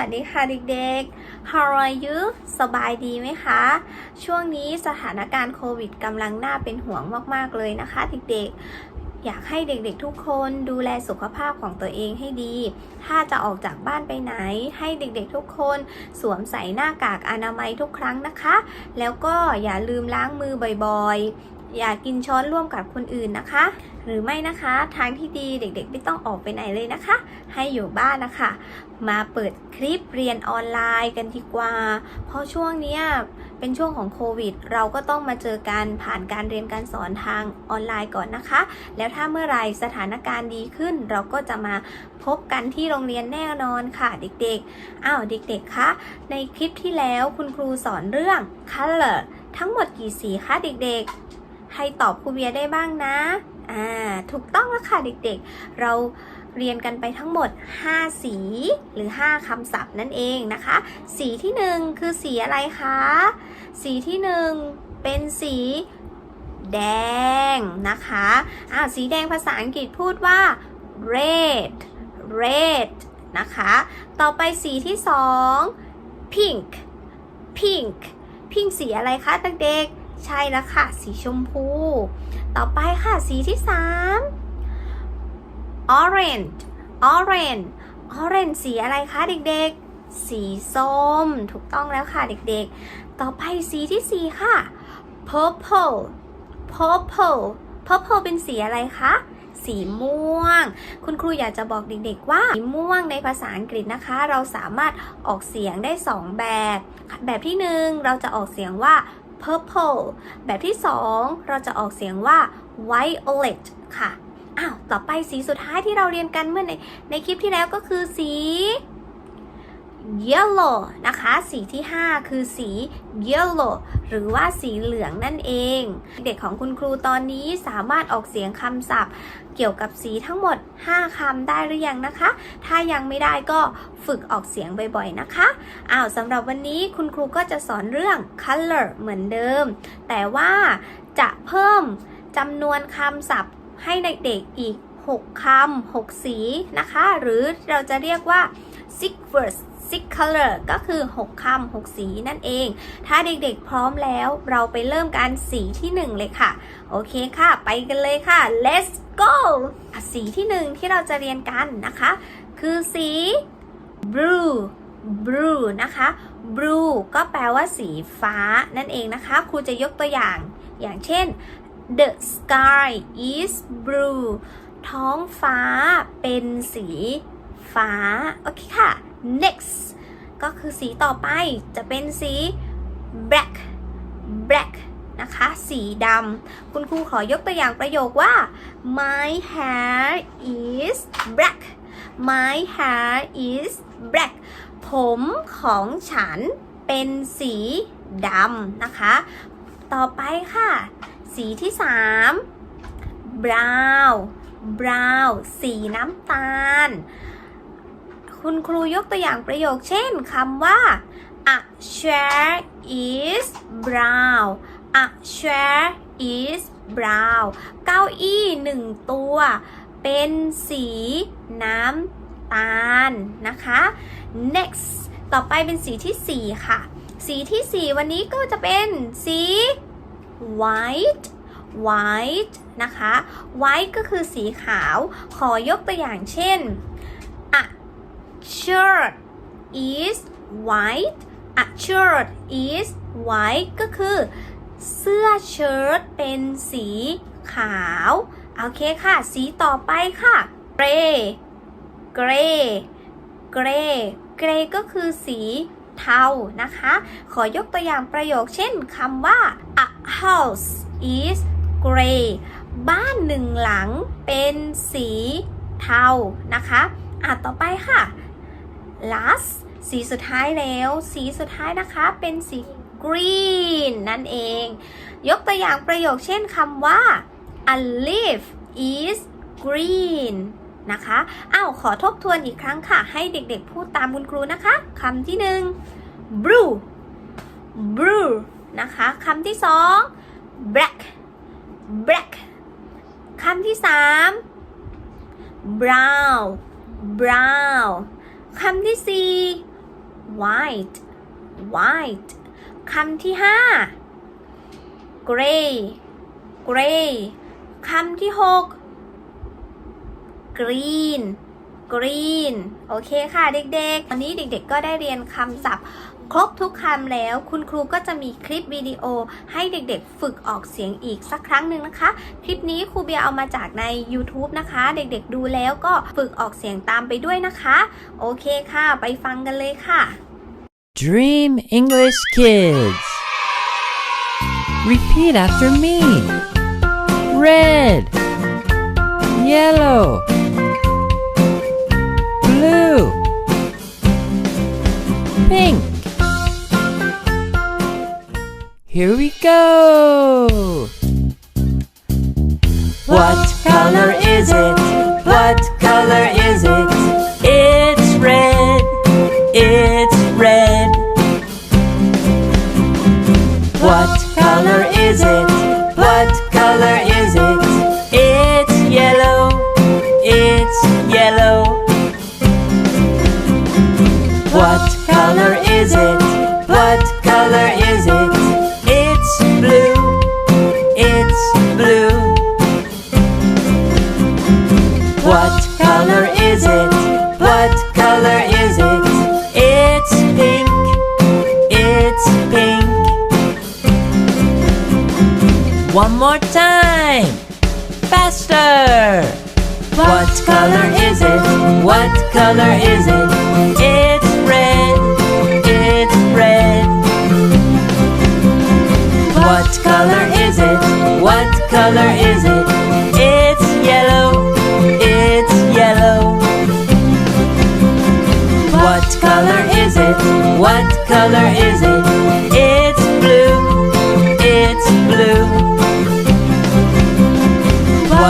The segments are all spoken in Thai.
วัสดีค่ะเด็กๆ How are you สบายดีไหมคะ ช่วงนี้สถานการณ์โควิดกำลังน่าเป็นห่วงมากๆเลยนะคะเด็กๆ อยากให้เด็กๆทุกคนดูแลสุขภาพของตัวเองให้ดี ถ้าจะออกจากบ้านไปไหน ให้เด็กๆทุกคนสวมใส่หน้ากากอนามัยทุกครั้งนะคะ แล้วก็อย่าลืมล้างมือบ่อยๆ อย่ากินช้อนร่วมกับคนอื่นนะคะ หรือไม่นะคะทางที่ดีเด็กๆ ไม่ต้องออกไปไหนเลยนะคะ ให้อยู่บ้านนะคะ มาเปิดคลิปเรียนออนไลน์กันดีกว่า เพราะช่วงนี้เป็นช่วงของโควิด เราก็ต้องมาเจอกันผ่านการเรียนการสอนทางออนไลน์ก่อนนะคะ แล้วถ้าเมื่อไหรสถานการณ์ดีขึ้น เราก็จะมาพบกันที่โรงเรียนแน่นอนค่ะ เด็กๆอ้าวเด็กๆคะในคลิปที่แล้วคุณครูสอนเรื่อง color ทั้งหมดกี่สีคะเด็กๆ ให้ตอบครูเบียได้บ้างนะอ่าถูกต้องแล้วค่ะเด็กๆ เราเรียนกันไปทั้งหมด 5 สีหรือ 5คำศัพท์นั่นเองนะคะ สีที่ 1 คือสีอะไรคะ สีที่ 1 เป็นสีแดงนะคะอ่าสีแดงภาษาอังกฤษพูดว่า red red นะคะ ต่อไปสีที่ 2 pink pink pink สีอะไรคะเด็กๆ ใช่แล้วค่ะ สีชมพู ต่อไปค่ะสีที่3 orange orange orange สีอะไรคะเด็กๆ สีส้ม ถูกต้องแล้วค่ะเด็กๆ ต่อไปสีที่4ค่ะ purple purple purple เป็นสีอะไรคะสีม่วง คุณครูอยากจะบอกเด็กๆ ว่า สีม่วงในภาษาอังกฤษนะคะ เราสามารถออกเสียงได้ 2 แบบ แบบที่ 1 เราจะออกเสียงว่า purple แบบที่ 2 เราจะออกเสียงว่า violet ค่ะ อ้าว ต่อไปสีสุดท้ายที่เราเรียนกันเมื่อในในคลิปที่แล้วก็คือสี yellow นะคะ สีที่ 5 คือสี yellow หรือว่าสีเหลืองนั่นเอง เด็กของคุณครูตอนนี้สามารถออกเสียงคำศัพท์ เกี่ยวกับสีทั้งหมด 5คำได้หรือยังนะคะ ถ้ายังไม่ได้ก็ฝึกออกเสียงบ่อยๆนะคะ อ้าวสำหรับวันนี้คุณครูก็จะสอนเรื่อง color เหมือนเดิม แต่ว่าจะเพิ่มจำนวนคำศัพท์ให้เด็กๆอีก 6คำ6 สีนะคะ หรือเราจะเรียกว่า six words six color ก็คือ 6คำ6 สีนั่นเอง ถ้าเด็กๆพร้อมแล้วเราไปเริ่มกันสีที่ 1 เลยค่ะ โอเคค่ะ ไปกันเลยค่ะ let's go สีที่ 1 ที่เราจะเรียนกันนะคะ คือสี blue blue นะคะ blue ก็แปลว่าสีฟ้านั่นเองนะคะ ครูจะยกตัวอย่าง อย่างเช่น the sky is blue ท้องฟ้าเป็นสีฟ้า โอเคค่ะ next ก็คือสีต่อไปจะเป็นสี black black นะคะ สีดำ คุณครูขอยกตัวอย่างประโยคว่า my hair is black my hair is black ผมของฉันเป็นสีดำนะคะ ต่อไปค่ะ สีที่3 brown brown สีน้ำตาล คุณครูยกตัวอย่างประโยคเช่นคำว่า a chair is brown a chair is brown เก้าอี้หนึ่งตัว เป็นสีน้ำตาลนะคะ next ต่อไปเป็นสีที่ 4 ค่ะ สีที่ 4 วันนี้ก็จะเป็นสี white white นะคะ white ก็คือสีขาว ขอยกตัวอย่างเช่น shirt is white a shirt is white ก็คือ เสื้อเชิ้ตเป็นสีขาว โอเคค่ะ สีต่อไปค่ะ gray gray gray gray ก็คือสีเทานะคะ ขอยกตัวอย่างประโยคเช่นคำว่า a house is gray บ้านหนึ่งหลังเป็นสีเทานะคะ อะ ต่อไปค่ะ last สีสุดท้ายแล้ว สีสุดท้ายนะคะเป็นสี green นั่นเอง ยกตัวอย่างประโยคเช่นคำว่า a leaf is green นะคะอ้าวขอทบทวนอีกครั้งค่ะ ให้เด็กๆพูดตามคุณครูนะคะคำที่หนึ่ง blue blue นะคะคำที่สอง black black คำที่สาม brown brown คำที่สี่ white white คำที่ห้า gray gray คำที่หก green green โอเคค่ะเด็กๆ วันนี้เด็กๆ ก็ได้เรียนคำศัพท์ ครบทุกคำแล้ว คุณครูก็จะมีคลิปวิดีโอให้เด็กๆ ฝึกออกเสียงอีกสักครั้งหนึ่งนะคะ คลิปนี้ครูเบียเอามาจากใน YouTube นะคะ เด็กๆดูแล้วก็ฝึกออกเสียงตามไปด้วยนะคะ โอเคค่ะ ไปฟังกันเลยค่ะ Dream English Kids. Repeat after me. Red, yellow, blue, pink. Here we go. What color is it? What color is it? It's red. It's red. What color is it? What color is it? What color is it? What color is it? It's pink. It's pink. One more time. Faster. What color is it? What color is it?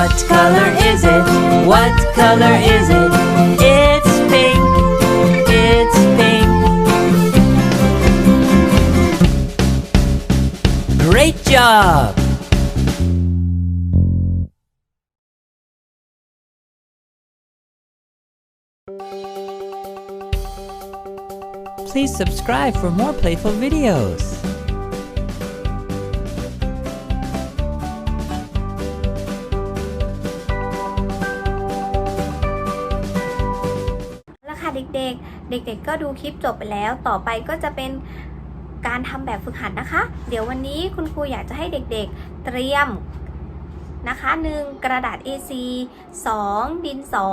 What color is it? What color is it? It's pink. It's pink. Great job! Please subscribe for more playful videos. ด็กๆ ก็ดูคลิปจบไปแล้ว ต่อไปก็จะเป็นการทำแบบฝึกหัดนะคะ เดี๋ยววันนี้คุณครูอยากจะให้เด็กๆ เตรียมนะคะ 1. กระดาษ A4 2. ดินสอ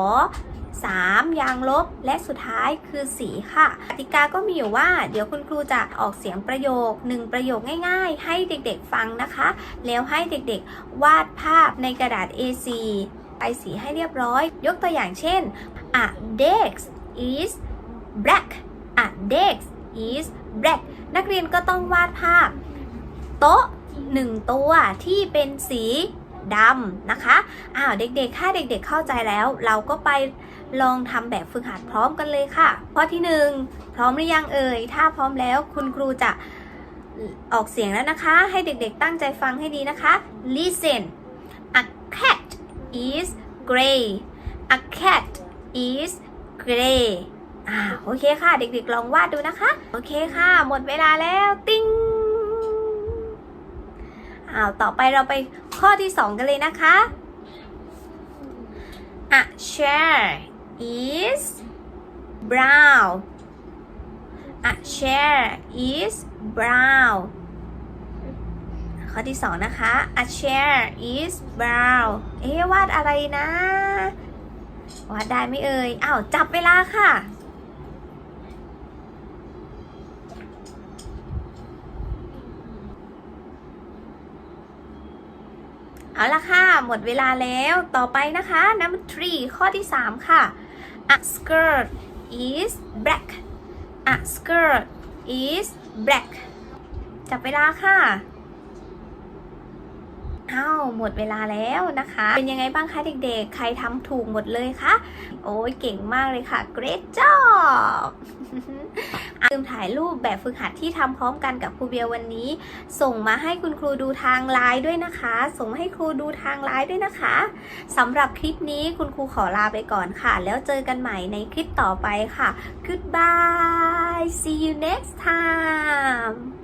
3. ยางลบ และสุดท้ายคือสีค่ะกติกาก็มีอยู่ว่า เดี๋ยวคุณครูจะออกเสียงประโยค 1 ประโยคง่ายๆ ให้เด็กๆฟังนะคะ แล้วให้เด็กๆ วาดภาพในกระดาษ A4 ไปสีให้เรียบร้อย ยกตัวอย่างเช่น a desk is black a desk is black นักเรียนก็ต้องวาดภาพ โต๊ะหนึ่งตัวที่เป็นสีดำนะคะ อ้าวเด็กๆ ถ้าเด็กๆ เข้าใจแล้ว เราก็ไปลองทำแบบฝึกหัดพร้อมกันเลยค่ะ ข้อที่หนึ่งพร้อมหรือยังเอ่ย ถ้าพร้อมแล้วคุณครูจะออกเสียงแล้วนะคะ ให้เด็กๆ ตั้งใจฟังให้ดีนะคะ listen a cat is gray a cat is gray อ่าโอเคค่ะ เด็กๆลองวาดดูนะคะ โอเคค่ะ หมดเวลาแล้วติ้งอ้าวต่อไปเราไปข้อที่ 2 กันเลยนะคะ A chair is brown A chair is brown ข้อที่ 2 นะคะ A chair is brown เอ๊ะวาดอะไรนะ วาดได้ไหมเอ่ยอ้าวจับเวลาค่ะ เอาละค่ะ หมดเวลาแล้วต่อไปนะคะ number three ข้อที่ 3 ค่ะ a skirt is black a skirt is black จับเวลาค่ะ อ้าวหมดเวลาแล้วนะคะ เป็นยังไงบ้างคะเด็กๆ ใครทำถูกหมดเลยคะ โอ้ยเก่งมากเลยค่ะ great job ลืมถ่ายรูปแบบฝึกหัดที่ทำพร้อมกันกับครูเบียวันนี้ ส่งมาให้คุณครูดูทางไลน์ด้วยนะคะ ส่งให้ครูดูทางไลน์ด้วยนะคะสำหรับคลิปนี้คุณครูขอลาไปก่อนค่ะ แล้วเจอกันใหม่ในคลิปต่อไปค่ะ goodbye see you next time